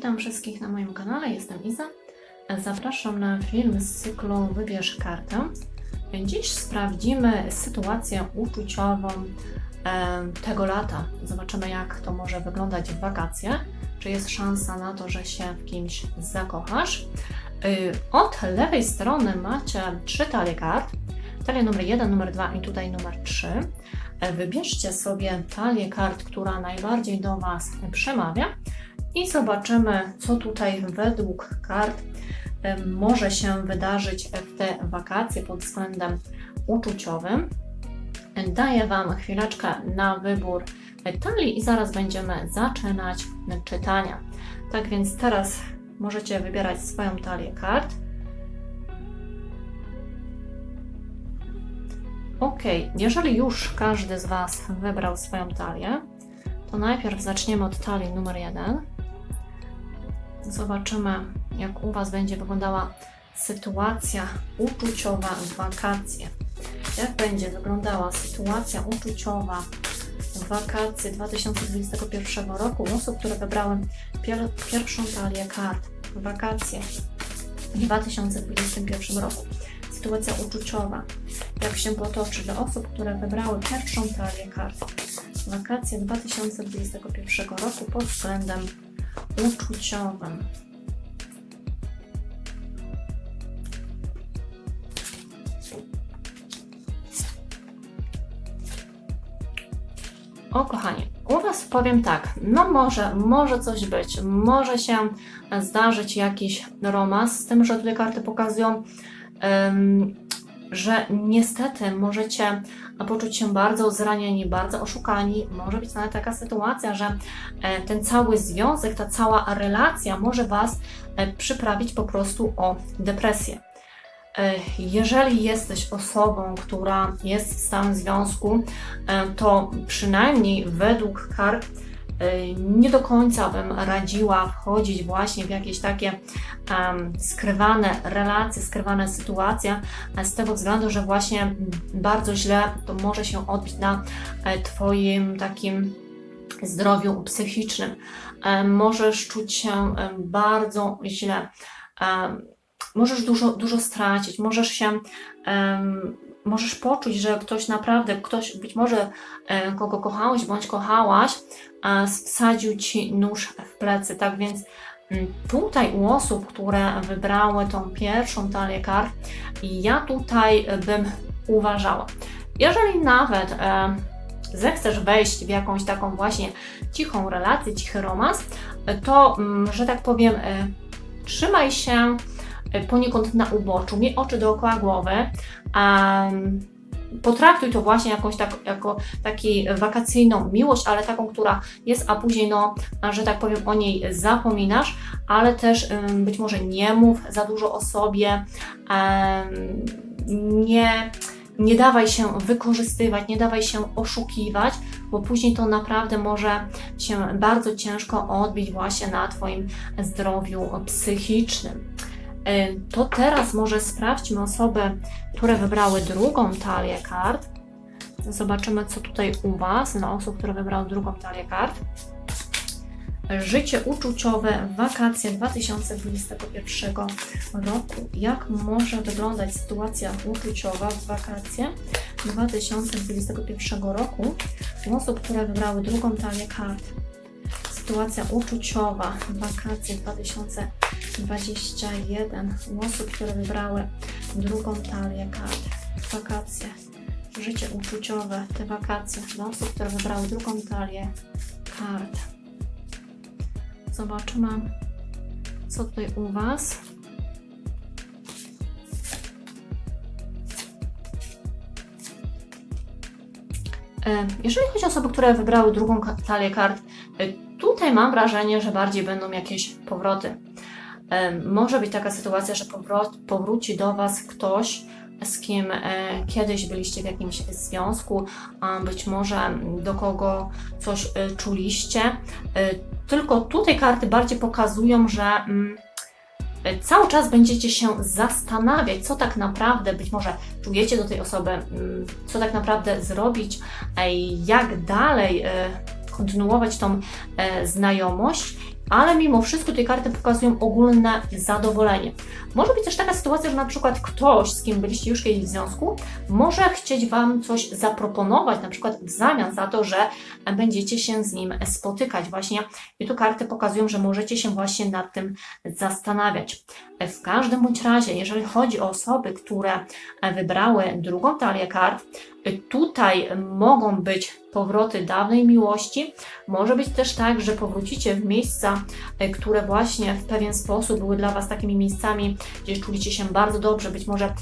Witam wszystkich na moim kanale, jestem Iza. Zapraszam na film z cyklu Wybierz kartę. Dziś sprawdzimy sytuację uczuciową tego lata. Zobaczymy, jak to może wyglądać w wakacje. Czy jest szansa na to, że się w kimś zakochasz? Y, Od lewej strony macie trzy talie kart. Talia numer 1, numer 2 i tutaj numer 3. Wybierzcie sobie talię kart, która najbardziej do Was przemawia i zobaczymy, co tutaj według kart może się wydarzyć w te wakacje pod względem uczuciowym. Daję Wam chwileczkę na wybór talii i zaraz będziemy zaczynać czytania. Tak więc teraz możecie wybierać swoją talię kart. Ok, jeżeli już każdy z Was wybrał swoją talię, to najpierw zaczniemy od talii numer 1. Zobaczymy, jak u Was będzie wyglądała sytuacja uczuciowa w wakacje. Jak będzie wyglądała sytuacja uczuciowa w wakacje 2021 roku osób, które wybrały pier pierwszą talię kart w wakacje w 2021 roku. Sytuacja uczuciowa, jak się potoczy dla osób, które wybrały pierwszą talię kart wakacje 2021 roku pod względem uczuciowym. O kochani, u Was powiem tak, no może, może coś być, może się zdarzyć jakiś romans, z tym, że tutaj karty pokazują, że niestety możecie poczuć się bardzo zranieni, bardzo oszukani. Może być nawet taka sytuacja, że e, ten cały związek, ta cała relacja może Was e, przyprawić po prostu o depresję. E, Jeżeli jesteś osobą, która jest w stałym związku, to przynajmniej według kart nie do końca bym radziła wchodzić właśnie w jakieś takie skrywane relacje, skrywane sytuacje, e, z tego względu, że właśnie bardzo źle to może się odbić na e, Twoim takim zdrowiu psychicznym. E, Możesz czuć się e, bardzo źle. Możesz dużo, dużo stracić, możesz się, możesz poczuć, że ktoś naprawdę, ktoś być może e, kogo kochałeś bądź kochałaś, e, wsadził ci nóż w plecy. Tak więc mm, tutaj u osób, które wybrały tą pierwszą talię kart, ja tutaj bym uważała. Jeżeli nawet e, zechcesz wejść w jakąś taką właśnie cichą relację, cichy romans, to, mm, że tak powiem, trzymaj się poniekąd na uboczu, miej oczy dookoła głowy, um, potraktuj to właśnie jakąś tak, jako taki wakacyjną miłość, ale taką, która jest, a później, no, że tak powiem, o niej zapominasz, ale też być może nie mów za dużo o sobie, nie, nie dawaj się wykorzystywać, nie dawaj się oszukiwać, bo później to naprawdę może się bardzo ciężko odbić właśnie na Twoim zdrowiu psychicznym. E, To teraz może sprawdźmy osoby, które wybrały drugą talię kart. Zobaczymy, co tutaj u Was, na osób, które wybrały drugą talię kart. Życie uczuciowe, wakacje 2021 roku. Jak może wyglądać sytuacja uczuciowa w wakacje 2021 roku u osób, które wybrały drugą talię kart? Sytuacja uczuciowa, wakacje 2021 u osób, które wybrały drugą talię kart. Wakacje, życie uczuciowe, te wakacje dla osób, które wybrały drugą talię kart. Zobaczymy, co tutaj u Was. E, Jeżeli chodzi o osoby, które wybrały drugą talię kart, e, tutaj mam wrażenie, że bardziej będą jakieś powroty. Może być taka sytuacja, że powró- powróci do Was ktoś, z kim e, kiedyś byliście w jakimś związku, być może do kogo coś e, czuliście. E, Tylko tutaj karty bardziej pokazują, że mm, cały czas będziecie się zastanawiać, co tak naprawdę być może czujecie do tej osoby, mm, co tak naprawdę zrobić, jak dalej kontynuować tą e, znajomość ale mimo wszystko te karty pokazują ogólne zadowolenie. Może być też taka sytuacja, że na przykład ktoś, z kim byliście już kiedyś w związku, może chcieć Wam coś zaproponować, na przykład w zamian za to, że będziecie się z nim spotykać właśnie. I tu karty pokazują, że możecie się właśnie nad tym zastanawiać. W każdym bądź razie, jeżeli chodzi o osoby, które wybrały drugą talię kart, tutaj mogą być powroty dawnej miłości. Może być też tak, że powrócicie w miejsca, które właśnie w pewien sposób były dla Was takimi miejscami, gdzie czuliście się bardzo dobrze, być może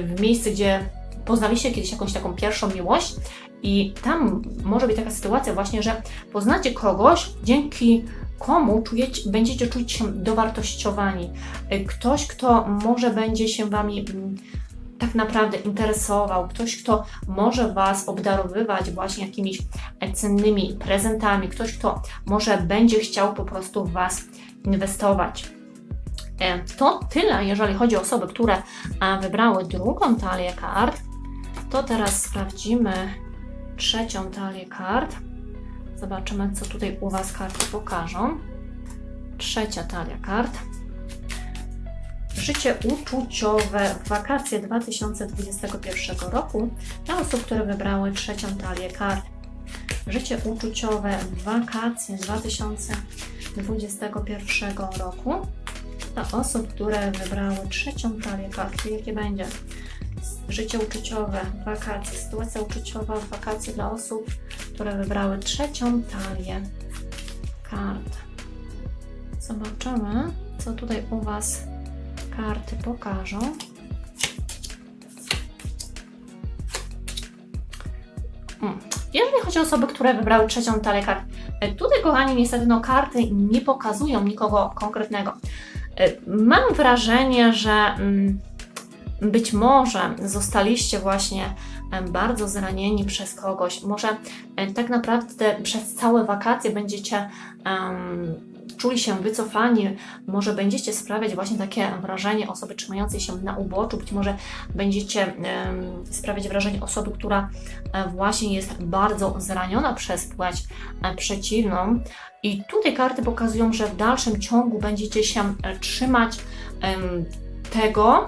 w miejsce, gdzie poznaliście kiedyś jakąś taką pierwszą miłość i tam może być taka sytuacja właśnie, że poznacie kogoś, dzięki komu czujecie, będziecie czuć się dowartościowani. Ktoś, kto może będzie się Wami mm, tak naprawdę interesował, ktoś, kto może Was obdarowywać właśnie jakimiś cennymi prezentami, ktoś, kto może będzie chciał po prostu w Was inwestować. E, To tyle, jeżeli chodzi o osoby, które e, wybrały drugą talię kart. To teraz sprawdzimy trzecią talię kart. Zobaczymy, co tutaj u Was karty pokażą. Trzecia talia kart. Życie uczuciowe w wakacje 2021 roku dla osób, które wybrały trzecią talię kart. Życie uczuciowe w wakacje 2021 roku dla osób, które wybrały trzecią talię kart. Jakie będzie? Życie uczuciowe, wakacje, sytuacja uczuciowa w wakacje dla osób, które wybrały trzecią talię kart. Zobaczymy, co tutaj u Was karty pokażą. Jeżeli chodzi o osoby, które wybrały trzecią talię kart, e, tutaj, kochani, niestety no, karty nie pokazują nikogo konkretnego. E, Mam wrażenie, że mm, być może zostaliście właśnie bardzo zranieni przez kogoś. Może tak naprawdę przez całe wakacje będziecie em, czuli się wycofani, może będziecie sprawiać właśnie takie wrażenie osoby trzymającej się na uboczu, być może będziecie sprawiać wrażenie osoby, która e, właśnie jest bardzo zraniona przez płeć e, przeciwną. I tutaj karty pokazują, że w dalszym ciągu będziecie się e, trzymać tego,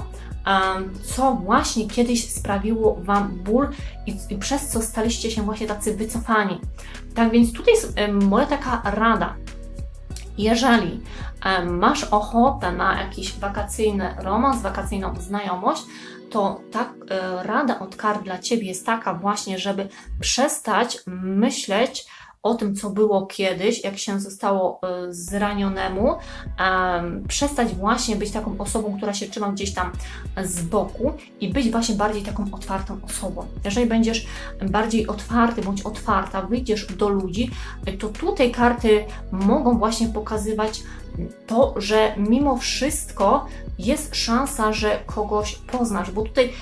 co właśnie kiedyś sprawiło Wam ból i, i przez co staliście się właśnie tacy wycofani. Tak więc tutaj jest moja taka rada. Jeżeli masz ochotę na jakiś wakacyjny romans, wakacyjną znajomość, to ta e, rada od kart dla Ciebie jest taka właśnie, żeby przestać myśleć o tym, co było kiedyś, jak się zostało e, zranionemu, em, przestać właśnie być taką osobą, która się trzyma gdzieś tam z boku i być właśnie bardziej taką otwartą osobą. Jeżeli będziesz bardziej otwarty bądź otwarta, wyjdziesz do ludzi, to tutaj karty mogą właśnie pokazywać to, że mimo wszystko jest szansa, że kogoś poznasz, bo tutaj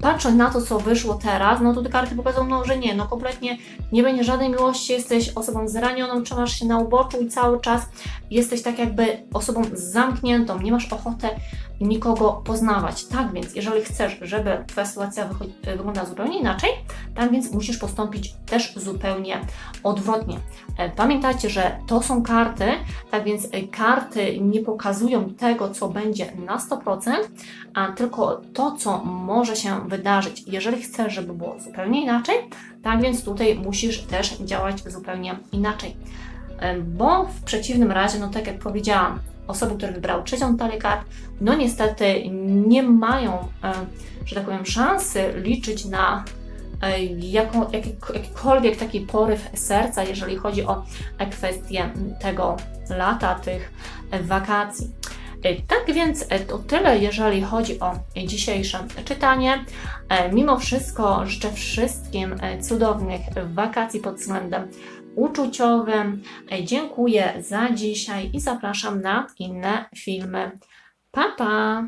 patrząc na to, co wyszło teraz, no to te karty pokazują, no, że nie, no kompletnie nie będzie żadnej miłości, jesteś osobą zranioną, trzymasz się na uboczu i cały czas jesteś tak jakby osobą zamkniętą, nie masz ochoty nikogo poznawać. Tak więc, jeżeli chcesz, żeby Twoja sytuacja wycho- wyglądała zupełnie inaczej, tak więc musisz postąpić też zupełnie odwrotnie. E, Pamiętajcie, że to są karty, tak więc e, karty nie pokazują tego, co będzie na 100%, a tylko to, co może się wydarzyć. Jeżeli chcesz, żeby było zupełnie inaczej, tak więc tutaj musisz też działać zupełnie inaczej. E, Bo w przeciwnym razie, no tak jak powiedziałam, osoby, które wybrały trzecią talię kart, no niestety nie mają, e, że tak powiem, szansy liczyć na e, jaką, jakikolwiek taki poryw serca, jeżeli chodzi o e, kwestię tego lata, tych wakacji. Tak więc to tyle, jeżeli chodzi o dzisiejsze czytanie. Mimo wszystko życzę wszystkim cudownych wakacji pod względem uczuciowym. E, Dziękuję za dzisiaj i zapraszam na inne filmy. Pa, pa!